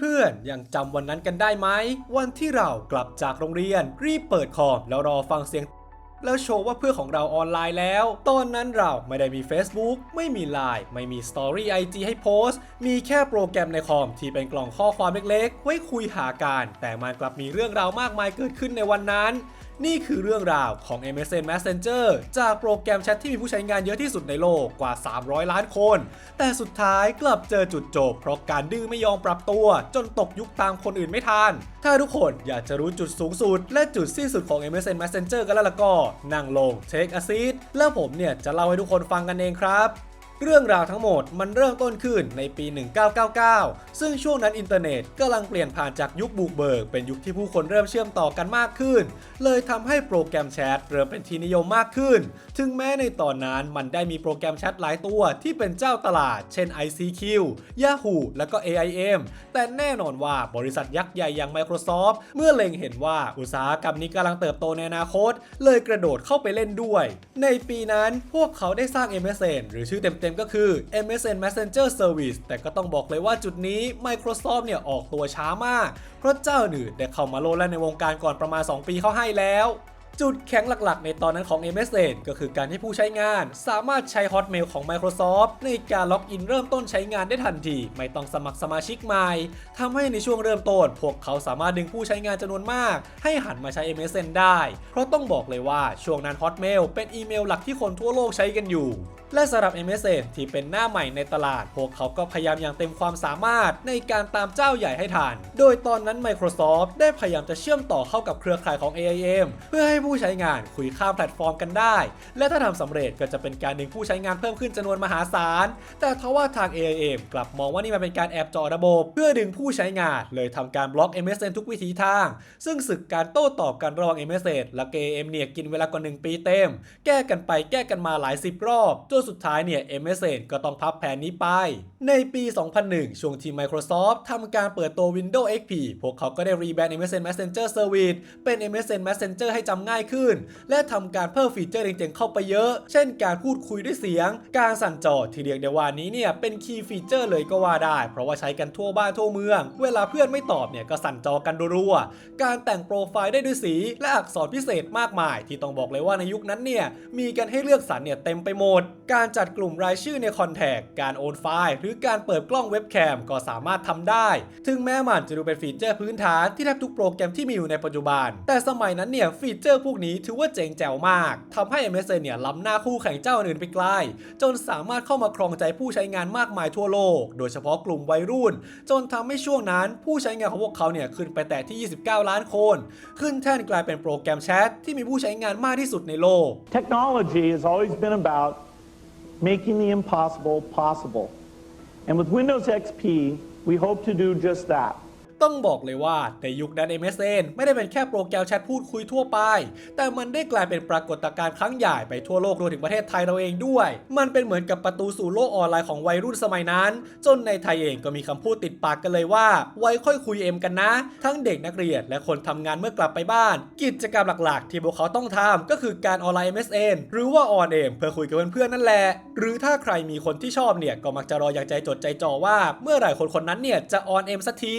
เพื่อนๆ ยังจำวันนั้นกันได้ไหม วันที่เรากลับจากโรงเรียน รีบเปิดคอมแล้วรอฟังเสียง แล้วโชว์ว่าเพื่อนของเราออนไลน์แล้ว ตอนนั้นเราไม่ได้มี Facebook ไม่มี Line ไม่มี Story IG ให้โพสต์ มีแค่โปรแกรมในคอมที่เป็นกล่องข้อความเล็กๆ ไว้คุยหาการ แต่มันกลับมีเรื่องราวมากมายเกิดขึ้นในวันนั้น นี่คือเรื่องราวของ MSN Messenger จากโปรแกรมแชทที่มีผู้ใช้งานเยอะที่สุดในโลกกว่า 300 ล้านคน แต่สุดท้ายกลับเจอจุดจบ เพราะการดื้อไม่ยอมปรับตัว จนตกยุคตามคนอื่นไม่ทัน ถ้าทุกคนอยากจะรู้จุดสูงสุด และจุดสิ้นสุดของ MSN Messenger กันแล้วล่ะก็นั่งลง Take a seat แล้วผมเนี่ยจะเล่าให้ทุกคนฟังกันเองครับ เรื่องราวทั้งหมดมันเริ่มต้นขึ้นในปี 1999 ซึ่งช่วงนั้นอินเทอร์เน็ตกำลังเปลี่ยนผ่านจากยุคบุกเบิก เป็นยุคที่ผู้คนเริ่มเชื่อมต่อกันมากขึ้น เลยทำให้โปรแกรมแชทเริ่มเป็นที่นิยมมากขึ้น ถึงแม้ในตอนนั้นมันได้มีโปรแกรมแชทหลายตัวที่เป็นเจ้าตลาด เช่น ICQ Yahoo และก็ AIM แต่แน่นอนว่าบริษัทยักษ์ใหญ่อย่าง Microsoft เมื่อเล็งเห็นว่าอุตสาหกรรมนี้กำลังเติบโตในอนาคต เลยกระโดดเข้าไปเล่นด้วย ในปีนั้นพวกเขาได้สร้าง MSN หรือชื่อเต็มๆก็คือ MSN Messenger Service แต่ก็ต้องบอกเลยว่าจุดนี้ Microsoft เนี่ยออกตัวช้ามาก เพราะเจ้าอื่นได้เข้ามาโลดแล่นในวงการก่อนประมาณ 2 ปีเข้าให้แล้ว จุดแข็งหลักๆ ในตอนนั้นของ MSN ก็คือการที่ผู้ใช้งานสามารถใช้ Hotmail ของ Microsoft ในการล็อกอินเริ่มต้นใช้งานได้ทันที ไม่ต้องสมัครสมาชิกใหม่ทำให้ในช่วงเริ่มต้น พวกเขาสามารถดึงผู้ใช้งานจำนวนมาก ให้หันมาใช้ MSN ได้ เพราะต้องบอกเลยว่าช่วงนั้น Hotmail เป็นอีเมลหลักที่คนทั่วโลกใช้กันอยู่ และสำหรับ MSN ที่เป็นหน้าใหม่ในตลาด พวกเขาก็พยายามอย่างเต็มความสามารถในการตามเจ้าใหญ่ให้ทัน โดยตอนนั้น Microsoft ได้พยายามจะเชื่อมต่อเข้ากับเครือข่ายของ AIM เพื่อให้ผู้ใช้งานคุยข้ามแพลตฟอร์มกันได้ และถ้าทำสำเร็จก็จะเป็นการดึงผู้ใช้งานเพิ่มขึ้นจำนวนมหาศาล แต่ทว่าทาง AIM กลับมองว่านี่มันเป็นการแอบจาะระบบ เพื่อดึงผู้ใช้งาน เลยทำการบล็อก MSN ทุกวิธีทาง ซึ่งศึกการโต้ตอบกันระหว่าง MSN และ AIM เนี่ยกินเวลากว่า 1 ปีเต็ม แก้กันไปแก้กันมาหลายสิบรอบจนสุดท้ายเนี่ย MSN ก็ต้องพับแผนนี้ไป ในปี 2001 ช่วงที่ Microsoft ทำการเปิดตัว Windows XP พวกเขาก็ได้รีแบรนด์ MSN Messenger Service เป็น MSN Messenger ให้จำง่ายขึ้น และทำการเพิ่มฟีเจอร์เจ๋งๆเข้าไปเยอะ เช่นการพูดคุยด้วยเสียง การสั่นจอที่เรียกได้ว่านี้เนี่ยเป็นคีย์ฟีเจอร์เลยก็ว่าได้ เพราะว่าใช้กันทั่วบ้านทั่วเมือง เวลาเพื่อนไม่ตอบเนี่ยก็สั่นจอกันรัวๆการแต่งโปรไฟล์ได้ด้วยสี และอักษรพิเศษมากมาย ที่ต้องบอกเลยว่าในยุคนั้นเนี่ยมีกันให้เลือกสรรเนี่ยเต็มไปหมด การจัดกลุ่มรายชื่อในคอนแทคการโอนไฟล์ หรือการเปิดกล้องเว็บแคมก็สามารถทำได้ ถึงแม้มันจะดูเป็นฟีเจอร์พื้นฐานที่แทบทุกโปรแกรมที่มีอยู่ในปัจจุบัน แต่สมัยนั้นเนี่ยฟีเจอร์พวกนี้ถือว่าเจ๋งแจ๋วมากทำให้ MSN เนี่ยล้ำหน้าคู่แข่งเจ้าอื่นไปไกล จนสามารถเข้ามาครองใจผู้ใช้งานมากมายทั่วโลก โดยเฉพาะกลุ่มวัยรุ่น จนทำให้ช่วงนั้นผู้ใช้งานของพวกเขาเนี่ยขึ้นไปแตะที่ 29 ล้านคน ขึ้นแท่นกลายเป็นโปรแกรมแชทที่มีผู้ใช้งานมากที่สุดในโลก Technology has always been about making the impossible possible. And with Windows XP, we hope to do just that. ต้องบอกเลยว่าในยุคนั้น MSN ไม่ได้เป็นแค่โปรแกรมแชทพูดคุยทั่วไป แต่มันได้กลายเป็นปรากฏการณ์ครั้งใหญ่ไปทั่วโลกรวมถึงประเทศไทยเราเองด้วย มันเป็นเหมือนกับประตูสู่โลกออนไลน์ของวัยรุ่นสมัยนั้น จนในไทยเองก็มีคำพูดติดปากกันเลยว่า ไว้ค่อยคุยเอ็มกันนะ ทั้งเด็กนักเรียนและคนทำงานเมื่อกลับไปบ้าน กิจกรรมหลักๆ ที่พวกเขาต้องทำก็คือการออนไลน์ MSN หรือว่าออนเอมเพื่อคุยกับเพื่อนๆนั่นแหละ หรือถ้าใครมีคนที่ชอบเนี่ยก็มักจะรออย่างใจจดใจจ่อว่า เมื่อไหร่คนคนนั้นเนี่ยจะออนเอมสักที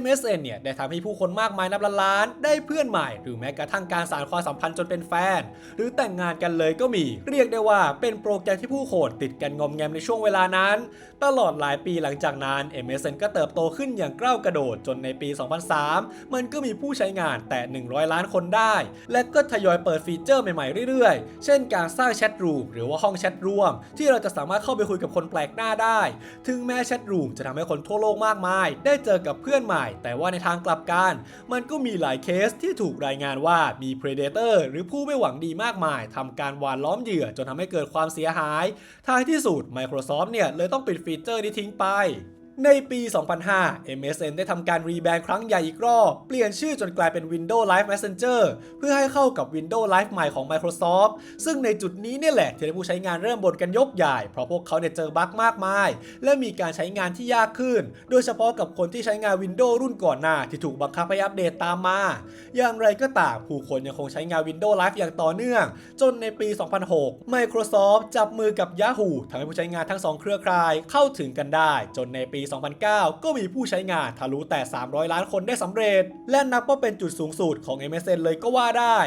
MSN เนี่ยได้ทำให้ผู้คนมากมายนับล้านได้เพื่อนใหม่ หรือแม้กระทั่งการสานความสัมพันธ์จนเป็นแฟน หรือแต่งงานกันเลยก็มี เรียกได้ว่าเป็นโปรแกรมที่ผู้คนติดกันงอมแงมในช่วงเวลานั้น ตลอดหลายปีหลังจากนั้น MSN ก็เติบโตขึ้นอย่างก้าวกระโดดจนในปี 2003 มันก็มีผู้ใช้งานแต่ 100 ล้านคนได้ และก็ทยอยเปิดฟีเจอร์ใหม่ๆเรื่อยๆ เช่นการสร้างแชทรูมหรือว่าห้องแชทร่วม ที่เราจะสามารถเข้าไปคุยกับคนแปลกหน้าได้ ถึงแม้แชทรูมจะทำให้คนทั่วโลกมากมาย ได้เจอกับเพื่อนใหม่แต่ว่าในทางกลับกัน มันก็มีหลายเคสที่ถูกรายงานว่ามี Predator หรือผู้ไม่หวังดีมากมายทำการหวานล้อมเหยื่อจนทำให้เกิดความเสียหาย ท้ายที่สุด Microsoft เนี่ยเลยต้องปิดฟีเจอร์นี้ทิ้งไป ในปี 2005 MSN ได้ทำการรีแบรนด์ครั้งใหญ่อีกรอบ เปลี่ยนชื่อจนกลายเป็น Windows Live Messenger เพื่อให้เข้ากับ Windows Live ใหม่ของ Microsoft ซึ่งในจุดนี้เนี่ยแหละที่ผู้ใช้งานเริ่มบ่นกันยกใหญ่ เพราะพวกเขาเนี่ยเจอบั๊กมากมาย และมีการใช้งานที่ยากขึ้น โดยเฉพาะกับคนที่ใช้งาน Windows รุ่นก่อนหน้า ที่ถูกบังคับให้อัปเดตตามมา อย่างไรก็ตามผู้คนยังคงใช้งาน Windows Live อย่างต่อเนื่อง จนในปี 2006 Microsoft จับมือกับ Yahoo ทำให้ผู้ใช้งานทั้งสองเครือข่ายเข้าถึงกันได้ จนในปี2009 ก็มีผู้ใช้งานทะลุแต่ 300 ล้านคนได้สำเร็จ และนับว่าเป็นจุดสูงสุดของ MSN เลยก็ว่าได้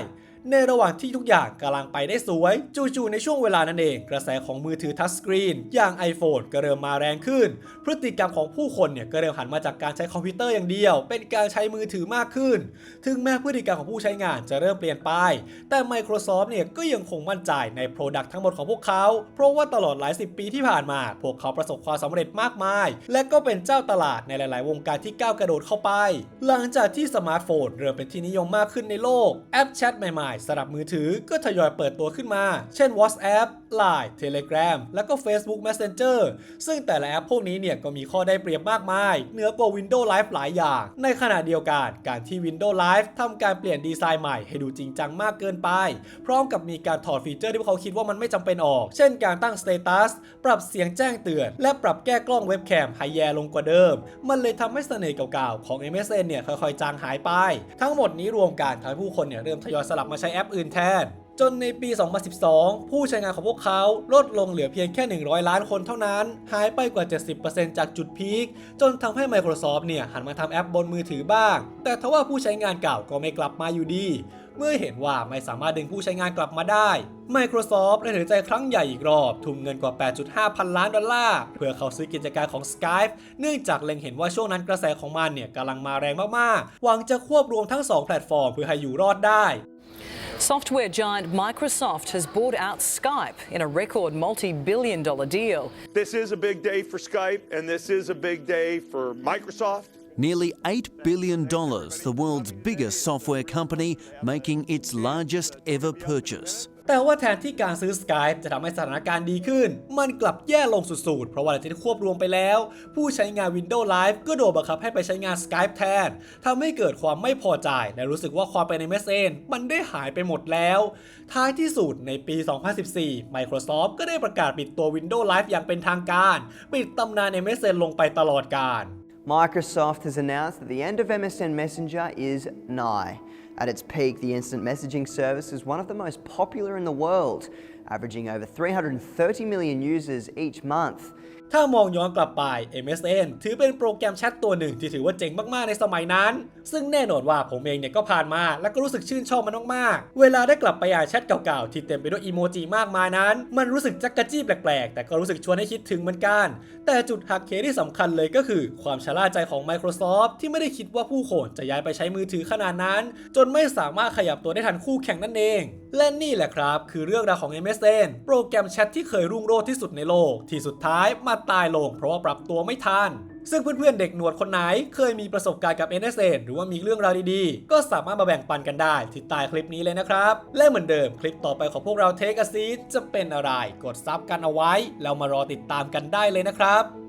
ในระหว่างที่ทุกอย่างกำลังไปได้สวย จู่ๆในช่วงเวลานั้นเอง กระแสของมือถือทัชสกรีนอย่าง iPhone ก็เริ่มมาแรงขึ้น พฤติกรรมของผู้คนเนี่ยก็เริ่มหันมาจากการใช้คอมพิวเตอร์อย่างเดียว เป็นการใช้มือถือมากขึ้น ถึงแม้พฤติกรรมของผู้ใช้งานจะเริ่มเปลี่ยนไป แต่ Microsoft เนี่ยก็ยังคงมั่นใจใน Product ทั้งหมดของพวกเขา เพราะว่าตลอดหลายสิบปีที่ผ่านมา พวกเขาประสบความสำเร็จมากมาย และก็เป็นเจ้าตลาดในหลาย ๆ วงการที่ก้าวกระโดดเข้าไป หลังจากที่สมาร์ทโฟนเริ่มเป็นที่นิยมมากขึ้นในโลก แอปแชทใหม่ๆสำหรับมือถือก็ทยอยเปิดตัวขึ้นมา เช่น WhatsApp Line Telegram แล้วก็ Facebook Messenger ซึ่งแต่ละแอปพวกนี้เนี่ยก็มีข้อได้เปรียบมากมาย เหนือกว่า Windows Live หลายอย่าง ในขณะเดียวกันการที่ Windows Live ทำการเปลี่ยนดีไซน์ใหม่ให้ดูจริงจังมากเกินไป พร้อมกับมีการถอดฟีเจอร์ที่พวกเขาคิดว่ามันไม่จำเป็นออก เช่นการตั้งสเตตัสปรับเสียงแจ้งเตือน และปรับแก้กล้องเว็บแคมให้แย่ลงกว่าเดิม มันเลยทำให้เสน่ห์เก่าๆของ MSN เนี่ยค่อยๆจางหายไป ทั้งหมดนี้รวมกันทำให้ผู้คนเนี่ยเริ่มทยอยสลับมาใช้แอปอื่นแทน จนในปี 2012 ผู้ใช้งานของพวกเขาลดลงเหลือเพียงแค่ 100 ล้านคนเท่านั้น หายไปกว่า 70%จากจุดพีค จนทำให้ Microsoft เนี่ย หันมาทำแอปบนมือถือบ้าง แต่ทว่าผู้ใช้งานเก่าก็ไม่กลับมาอยู่ดี เมื่อเห็นว่าไม่สามารถดึงผู้ใช้งานกลับมาได้ Microsoft ได้ถือใจครั้งใหญ่อีกรอบ ทุ่มเงินกว่า 8.5 พันล้านดอลลาร์ เพื่อเข้าซื้อกิจการของ Skype เนื่องจากเล็งเห็นว่าช่วงนั้นกระแสของมันเนี่ยกำลังมาแรงมากๆ หวังจะควบรวมทั้ง 2 แพลตฟอร์มเพื่อให้อยู่รอดได้ Software giant Microsoft has bought out Skype in a record multi billion dollar deal. This is a big day for Skype, and this is a big day for Microsoft. Nearly $8 billion, the world's biggest software company, making its largest ever purchase. แต่ว่าแทนที่การซื้อ Skype จะทำให้สถานการณ์ดีขึ้น มันกลับแย่ลงสุดๆ เพราะว่าหลังจากที่ควบรวมไปแล้ว ผู้ใช้งาน Windows Live ก็โดนบังคับให้ไปใช้งาน Skype แทนทำให้เกิดความไม่พอใจ และรู้สึกว่าความเป็น MSN มันได้หายไปหมดแล้ว ท้ายที่สุดในปี 2014 Microsoft ก็ได้ประกาศปิดตัว Windows Live อย่างเป็นทางการ ปิดตำนาน MSN ลงไปตลอดกาล Microsoft has announced that the end of MSN Messenger is nigh. At its peak, the instant messaging service is one of the most popular in the world, averaging over 330 million users each month. ถ้ามองย้อนกลับไป MSN ถือเป็นโปรแกรมแชทตัวหนึ่งที่ถือว่าเจ๋งมากๆในสมัยนั้น ซึ่งแน่นอนว่าผมเองเนี่ยก็ผ่านมา และก็รู้สึกชื่นชอบมันมากๆ เวลาได้กลับไปอ่านแชทเก่าๆ ที่เต็มไปด้วยอีโมจิมากมายนั้น มันรู้สึกจักกะจี้แปลกๆ แต่ก็รู้สึกชวนให้คิดถึงเหมือนกัน แต่จุดหักเหที่สำคัญเลยก็คือ ความชะล่าใจของ Microsoft ที่ไม่ได้คิดว่าผู้คนจะย้ายไปใช้มือถือขนาดนั้น จนไม่สามารถขยับตัวได้ทันคู่แข่งนั่นเอง และนี่แหละครับ คือเรื่องราวของ MSN โปรแกรมแชทที่เคยรุ่งโรจน์ที่สุดในโลกที่สุดท้ายมาตายลงเพราะว่าปรับตัวไม่ทันซึ่งเพื่อนๆเด็กหนวดคนไหนเคยมีประสบการณ์กับ NSA หรือว่ามีเรื่องราวดีๆ ก็สามารถมาแบ่งปันกันได้ที่ใต้คลิปนี้เลยนะครับ และเหมือนเดิมคลิปต่อไปของพวกเราเทคอ s ซีจะเป็นอะไร กดซับกันเอาไว้ แล้วมารอติดตามกันได้เลยนะครับ